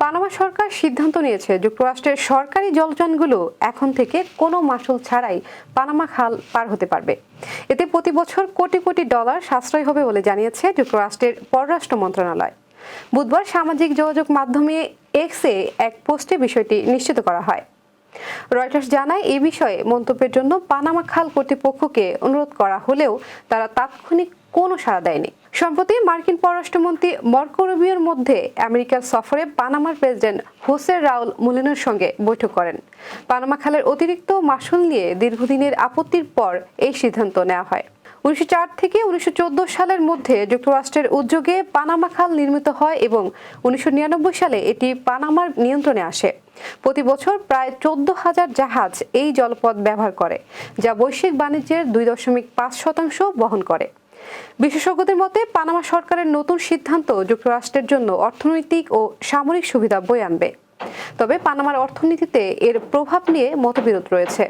Panama সরকার সিদ্ধান্ত নিয়েছে, যুক্তরাষ্ট্রের সরকারি জলযানগুলো এখন থেকে কোনো মাসুল ছাড়াই পানামা খাল পার হতে পারবে। এতে প্রতি বছর কোটি কোটি ডলার সাশ্রয় হবে বলে জানিয়েছে যুক্তরাষ্ট্রের পররাষ্ট্র মন্ত্রণালয়। বুধবার সামাজিক যোগাযোগ মাধ্যমে এক্সে এক পোস্টে বিষয়টি নিশ্চিত করা হয়। রয়টার্স জানায় এই বিষয়ে মন্তব্যের জন্য পানামা খাল কর্তৃপক্ষকে অনুরোধ করা হলেও তারা তাৎক্ষণিক কোনো সাড়া দেয়নি। সম্প্রতি মার্কিন পররাষ্ট্রমন্ত্রী মর্কো রুবিওর মধ্যে আমেরিকার সফরে পানামার প্রেসিডেন্ট হোসে রাউল মুলিনের সঙ্গে বৈঠক করেন। পানামা খালের অতিরিক্ত মাসুল নিয়ে দীর্ঘদিনের আপত্তির পর এই সিদ্ধান্ত নেওয়া হয়। উনিশশো চার থেকে উনিশশো চোদ্দ সালের মধ্যে যুক্তরাষ্ট্রের উদ্যোগে পানামা খাল নির্মিত হয় এবং উনিশশো নিরানব্বই সালে এটি পানামার নিয়ন্ত্রণে আসে। প্রতি বছর প্রায় চোদ্দ হাজার জাহাজ এই জলপথ ব্যবহার করে, যা বৈশ্বিক বাণিজ্যের দুই দশমিক পাঁচ শতাংশ বহন করে। বিশেষজ্ঞদের মতে, পানামা সরকারের নতুন সিদ্ধান্ত যুক্তরাষ্ট্রের জন্য অর্থনৈতিক ও সামরিক সুবিধা বয়ে আনবে। তবে পানামার অর্থনীতিতে এর প্রভাব নিয়ে মতবিরোধ রয়েছে।